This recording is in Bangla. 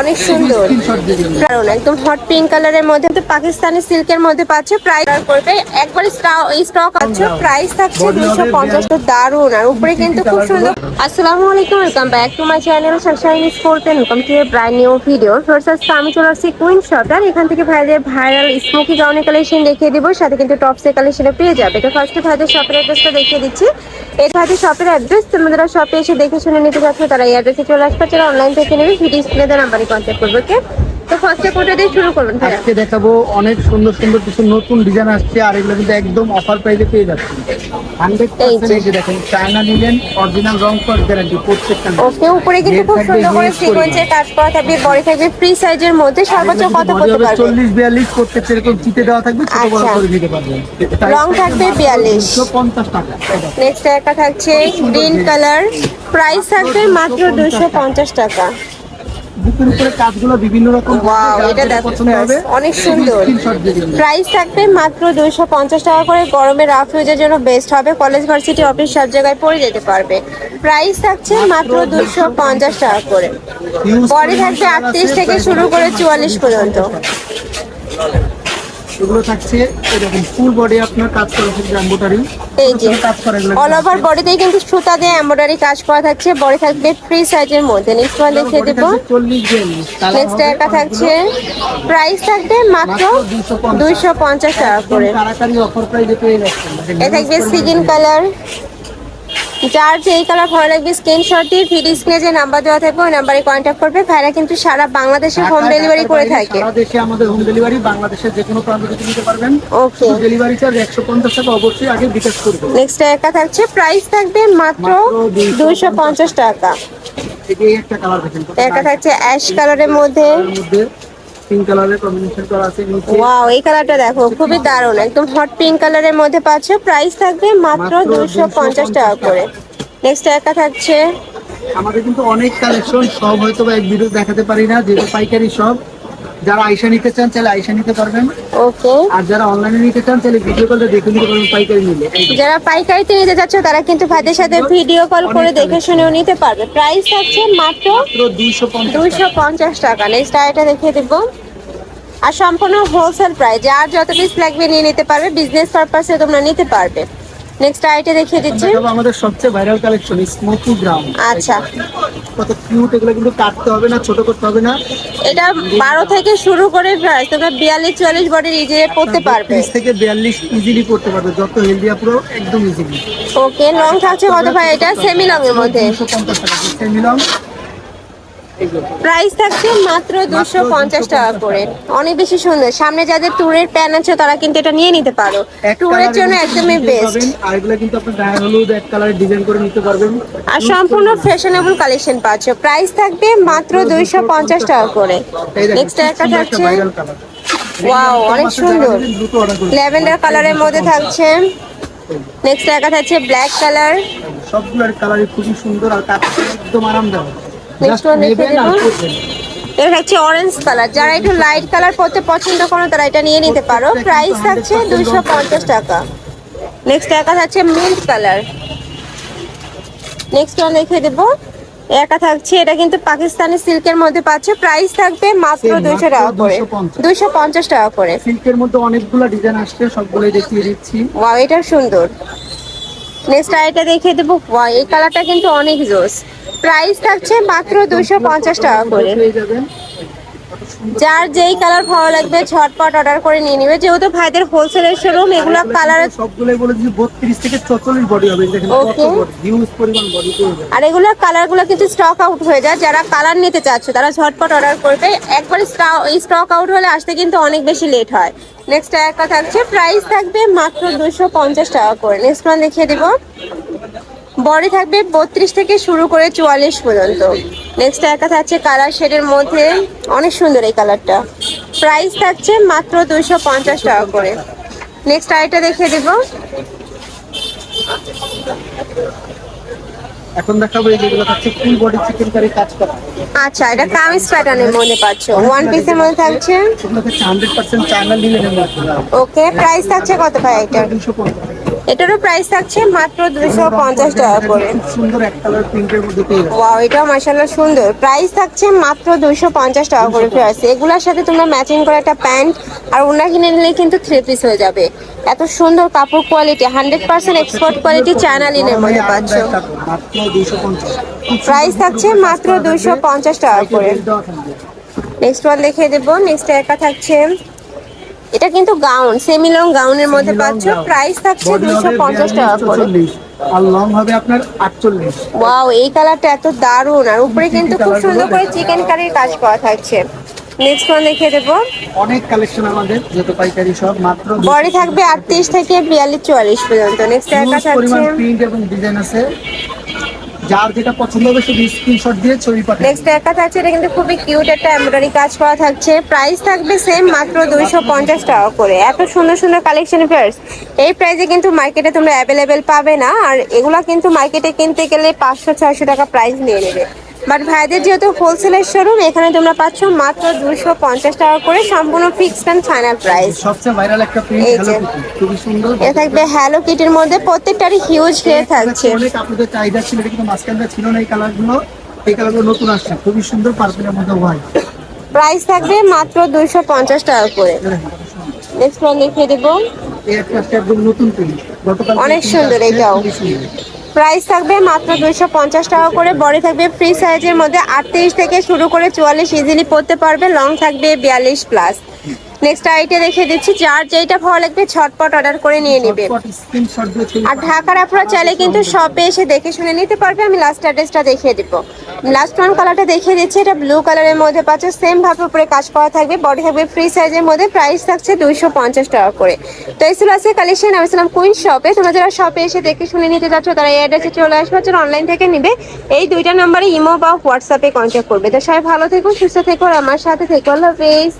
অনেক সুন্দর। কারণ একদম হট পিঙ্ক কালারের মধ্যে। তো পাকিস্তানি সিল্কের মধ্যে পাচ্ছে প্রাইস করবে একবার স্টক আছে প্রাইস থাকছে হবে পঞ্চাশ দারুণ আর উপরে কিন্তু খুব সুন্দর আসসালামু আলাইকুম welcome back to my channel sunshine sport and welcome to brand new video first আজকে আমি চলে আসছি কুইন শপ আর এখান থেকে ভাইদের ভাইরাল স্মোকি গাউনের কালেকশন দেখিয়ে দিব সাথে কিন্তু টপসের কালেকশনে পেয়ে যাবে। তো ফার্স্টে ভাইদের শপের অ্যাড্রেসটা দেখিয়ে দিচ্ছি। এই হয়তো শপের অ্যাড্রেস তোমরা শপে এসে দেখে শুনে নিতে যাচ্ছ, তারা এই অ্যাড্রেসে চলে আসবে। যারা অনলাইন থেকে নেবে ভিডিও স্ক্রিনে নাম্বারে কন্ট্যাক্ট করবে ওকে তো ফার্স্টে কোনটা দিয়ে শুরু করবেন আজকে দেখাবো অনেক সুন্দর সুন্দর কিছু নতুন ডিজাইন আসছে আর এগুলো কিন্তু একদম অফার প্রাইসে পেয়ে যাচ্ছে হান্ড্রেড পার্সেন্ট দেখেন চায়না নিলেন অরিজিনাল রং কস গ্যারান্টি প্রত্যেকটা ওকে উপরে কিন্তু খুব সুন্দর করে সিকোয়েন্সের কাজ করা থাকবে বডি থাকবে ফ্রি সাইজের মধ্যে সর্বোচ্চ কত করতে পারবে? চল্লিশ বিয়াল্লিশ প্রত্যেকটা এরকম চিতে দেওয়া থাকবে ছোট বড় আচ্ছা। করে দিতে পারবেন। রং থাকবে 42 দুশো পঞ্চাশ টাকা। নেক্সট একটা থাকছে গ্রিন কালার প্রাইস থাকবে মাত্র দুশো পঞ্চাশ টাকা। বুকের উপরে কাজগুলো বিভিন্ন রকম এটা পছন্দ হবে অনেক সুন্দর। প্রাইস থাকবে মাত্র দুইশো পঞ্চাশ টাকা করে। গরমে রাফ ইউজের জন্য বেস্ট হবে। কলেজ ভার্সিটি অফিস সব জায়গায় পড়ে যেতে পারবে। প্রাইস থাকছে মাত্র দুশো পঞ্চাশ টাকা করে। পরে বডি থাকবে আটত্রিশ থেকে শুরু করে চুয়াল্লিশ পর্যন্ত। এগুলো থাকছে এরকম ফুল বডি আপনার কাজ করা থাকছে এমব্রয়ডারি এই যে কাজ করা অল ওভার বডিতেই কিন্তু সুতা দিয়ে এমব্রয়ডারি কাজ করা থাকছে। বডি থাকবে ফ্রি সাইজের মধ্যে। নেক্সট ওয়ান দেখিয়ে দেবো। চল্লিশ বিয়াল্লিশ নেক্সট একটা থাকছে। প্রাইস থাকবে মাত্র দুইশো পঞ্চাশ। টাকা করে। তাড়াতাড়ি অফার প্রাইসে পেয়ে যাচ্ছেন। এ থাকবে সিগিন কালার যার যে এই কালার ভালো লাগবে স্ক্রিনশট দিয়ে ভিডিও স্ক্রিনে যে নাম্বার দেওয়া থাকবে ওই নাম্বারে কন্ট্যাক্ট করবে। ভাইরা কিন্তু সারা বাংলাদেশে হোম ডেলিভারি করে থাকে। সারা দেশে আমাদের হোম ডেলিভারি বাংলাদেশের যে কোনো প্রান্ত থেকে নিতে পারবেন। ওকে ডেলিভারি চার্জ একশো পঞ্চাশ টাকা অবশ্যই আগে বিকাশ করবে নেক্সট একটা থাকছে প্রাইস থাকবে মাত্র মাত্র দুইশো পঞ্চাশ টাকা। এই একটা কালার দেখেন একটা থাকছে অ্যাশ কালারের মধ্যে পিঙ্ক কালারের কম্বিনেশন করা আছে নিচে ওয়াও এই কালারটা দেখো খুবই দারুণ। একদম হট পিঙ্ক কালারের মধ্যে পাচ্ছ প্রাইস থাকবে মাত্র মাত্র দুশো পঞ্চাশ টাকা করে। নেক্সট একটা থাকছে। আমাদের কিন্তু অনেক কালেকশন সব হয়তো এক ভিডিও দেখাতে পারি না যেহেতু পাইকারি সব। যারা আইসা নিতে চান চাইলে আইসা নিতে পারবেন। ওকে আর যারা অনলাইনে নিতে চান তাহলে ভিডিও কলে দেখে নিতে পারবেন পাইকারি নিলে যারা পাইকারিতে নিতে যাচ্ছ তারা কিন্তু ভাইদের সাথে ভিডিও কল করে দেখে শুনেও নিতে পারবে। প্রাইস থাকছে মাত্র মাত্র দুইশো পঞ্চাশ দুইশো পঞ্চাশ টাকা। নেক্সট আইটা দেখিয়ে দিব। আর সম্পূর্ণ হোলসেল প্রাইস যার যত পিস লাগবে নিয়ে নিতে পারবে বিজনেস পারপাসে তোমরা নিতে পারবে। নেক্সট আইটে দেখিয়ে দিচ্ছি। আমাদের সবচেয়ে ভাইরাল কালেকশন স্মোকি গ্রাউন্ড আচ্ছা। কত কিউট এগুলো কিন্তু কাটতে হবে না ছোট করতে হবে না। এটা বারো থেকে শুরু করে প্রাইস তোমরা বিয়াল্লিশ চুয়াল্লিশ বডির ইজিয়ে পড়তে পারবে। ত্রিশ থেকে বিয়াল্লিশ ইজিলি পড়তে পারবে যত হেলদি পুরো একদম ইজিলি ওকে লং থাকছে কত ভাই? এটা সেমি লং এর মধ্যে। দুশো পঞ্চাশ টাকা মিলন প্রাইস থাকছে মাত্র দুশো পঞ্চাশ টাকা করে। অনেক বেশি সুন্দর। সামনে যাদের ট্যুরের প্ল্যান আছে তারা কিন্তু এটা নিয়ে নিতে পারো। ট্যুরের জন্য একদমই বেস্ট আর এগুলো কিন্তু আপনি গায়ে হলুদ এক কালারের ডিজাইন করে নিতে পারবেন। আর সম্পূর্ণ ফ্যাশনেবল কালেকশন পাচ্ছ। প্রাইস থাকবে মাত্র দুইশো পঞ্চাশ টাকা করে। নেক্সট একটা থাকছে। ওয়াও অনেক সুন্দর। ল্যাভেন্ডার কালারের মধ্যে থাকছে। নেক্সট একটা থাকছে ব্ল্যাক কালার সবগুলোর কালারই খুবই সুন্দর আর কাপড় একদম আরামদায়ক। এটা থাকছে অরেঞ্জ কালার যারা একটু লাইট কালার পরতে পছন্দ করো তারা এটা নিয়ে নিতে পারো। প্রাইস থাকছে দুইশো পঞ্চাশ টাকা। নেক্সট একা থাকছে মিল্ক কালার নেক্সট ওয়ান দেখে দেবো। একা থাকছে এটা কিন্তু পাকিস্তানি সিল্কের মধ্যে পাচ্ছে। প্রাইস থাকবে মাত্র দুইশো টাকা করে। 250 দুইশো পঞ্চাশ টাকা করে। সিল্কের মধ্যে অনেকগুলো ডিজাইন আসছে সবগুলোই দেখিয়ে দিচ্ছি। ওয়াও এটা সুন্দর। নেক্সট আইটা দেখিয়ে দেবো। ওয়াও এই কালারটা কিন্তু অনেক জোস। প্রাইস থাকছে মাত্র দুইশো পঞ্চাশ টাকা করে। যার যেই কালার ভালো লাগবে ঝটপট অর্ডার করে নিয়ে নিবে। যেহেতু ভাইদের হোলসেলের শোরুম এগুলো কালার সবগুলোই বলে দিচ্ছি বত্রিশ থেকে চল্লিশ বডি হবে। দেখেন কত. হিউজ পরিমাণ বডি আর এগুলোর কালারগুলো কিন্তু স্টক আউট হয়ে যায়। যারা কালার নিতে চাচ্ছে তারা ঝটপট অর্ডার করবে। একবার স্টক আউট হলে আসতে কিন্তু অনেক বেশি লেট হয়। নেক্সট একটা থাকছে প্রাইস থাকবে মাত্র দুশো পঞ্চাশ টাকা করে। নেক্সট ওয়ান দেখিয়ে দিব। বডি থাকবে বত্রিশ থেকে শুরু করে চুয়াল্লিশ পর্যন্ত। নেক্সট একটা থাকছে কালার শেডের মধ্যে। অনেক সুন্দর এই কালারটা প্রাইস থাকছে মাত্র দুশো পঞ্চাশ টাকা করে। নেক্সট আইটা দেখিয়ে দিব। এখন দেখাবো যেগুলো থাকছে ফুল বডি চিকেন কারি কাজ করা। আচ্ছা এটা কামিজ প্যাটার্নের মধ্যে পাচ্ছ। ওয়ান পিসের মধ্যে থাকছে। চায়না মধ্যে। ওকে প্রাইস থাকছে কত ভাই এটা? এটারও প্রাইস থাকছে মাত্র দুশো পঞ্চাশ টাকা করে। সুন্দর ওয়াও এটাও মাশাআল্লাহ সুন্দর। প্রাইস থাকছে মাত্র দুশো পঞ্চাশ টাকা করে প্রাইস এগুলোর সাথে তোমরা ম্যাচিং করে একটা প্যান্ট আর ওনা কিনে নিলে কিন্তু থ্রি পিস হয়ে যাবে। এত সুন্দর কাপড় quality hundred percent export quality China লিনের মধ্যে পাচ্ছ। প্রাইস থাকছে মাত্র দুশো পঞ্চাশ টাকা করে। নেক্সট ওয়ান দেখিয়ে দেবো। নেক্সট একা থাকছে এটা কিন্তু গাউন সেমি লং গাউনের মধ্যে পাচ্ছ প্রাইস থাকছে দুশো পঞ্চাশ টাকা করে। আর লং হবে আপনার আটচল্লিশ। ওয়াও এই কালারটা এত দারুণ। আর উপরে কিন্তু খুব সুন্দর করে চিকেন কারির কাজ করা থাকছে। নেক্সট ওয়ান দেখিয়ে দেবো। অনেক কালেকশন আমাদের যেহেতু পাইকারি সব মাত্র বডি থাকবে আটত্রিশ থেকে বিয়াল্লিশ চুয়াল্লিশ পর্যন্ত। নেক্সট হিউজ থাকছে পরিমাণ প্রিন্ট এবং ডিজাইন আছে। যার যেটা পছন্দ হবে সে স্ক্রিনশট দিয়ে ছবি পাঠাবে নেক্সট দেখা থাকছে, এটা কিন্তু খুবই কিউট একটা এমব্রয়ডারি কাজ করা থাকছে। প্রাইস থাকবে সেম মাত্র দুইশো পঞ্চাশ টাকা করে। এত সুন্দর সুন্দর কালেকশন ফেয়ার্স এই প্রাইসে কিন্তু মার্কেটে তোমরা অ্যাভেলেবেল পাবে না। আর এগুলা কিন্তু মার্কেটে কিনতে গেলে 500 600 টাকা প্রাইস নিয়ে নেবে। বাট ভাইদের যেহেতু হোলসেলের শোরুম এখানে তোমরা পাচ্ছ মাত্র দুশো পঞ্চাশ টাকা করে সম্পূর্ণ ফিক্সড অ্যান্ড ফাইনাল প্রাইস সবচেয়ে ভাইরাল একটা প্রিন্ট এই যে। কিটি খুবই সুন্দর এটা থাকবে হ্যালো কিটের মধ্যে প্রত্যেকটারই হিউজ ফ্লেয়ার থাকছে। অনেক আপনাদের চাহিদা ছিল কিন্তু মাঝখানটা ছিল না এই কালারগুলো এই কালারগুলো নতুন আসছে খুবই সুন্দর পার্পেলের মধ্যে হোয়াইট প্রাইস থাকবে মাত্র দুইশো পঞ্চাশ টাকা করে। নেক্সট ওয়ান দেখিয়ে দেবো। অনেক সুন্দর এটাও। প্রাইস থাকবে মাত্র দুইশো পঞ্চাশ টাকা করে। বডি থাকবে ফ্রি সাইজের মধ্যে আটত্রিশ থেকে শুরু করে চুয়াল্লিশ ইজিলি পড়তে পারবে। লং থাকবে বিয়াল্লিশ প্লাস নেক্সট আইটে দেখিয়ে দিচ্ছি। যার যেটা ভালো লাগবে ছটপট অর্ডার করে নিয়ে নেবে। আর ঢাকার আপনারা চাইলে কিন্তু শপে এসে দেখে শুনে নিতে পারবে। আমি লাস্ট অ্যাড্রেসটা দেখিয়ে দিব। লাস্ট ওয়ান কালারটা দেখিয়ে দিচ্ছি। এটা ব্লু কালারের মধ্যে পাচ্ছ সেম ভাবে উপরে কাজ করা থাকবে। বডি থাকবে ফ্রি সাইজের মধ্যে। প্রাইস থাকছে দুইশো পঞ্চাশ টাকা করে। তো এই ছিল আছে কালেকশন আমি ছিলাম কুইন শপে তোমরা যারা শপে এসে দেখে শুনে নিতে যাচ্ছ তারা এই অ্যাড্রেসে চলে আসবে। যারা অনলাইন থেকে নিবে। এই দুইটা নাম্বারে ইমো বা হোয়াটসঅ্যাপে কন্ট্যাক্ট করবে। তো সবাই ভালো থেকো সুস্থ থেকো আমার সাথে থেকো। আল্লাহ হাফেজ।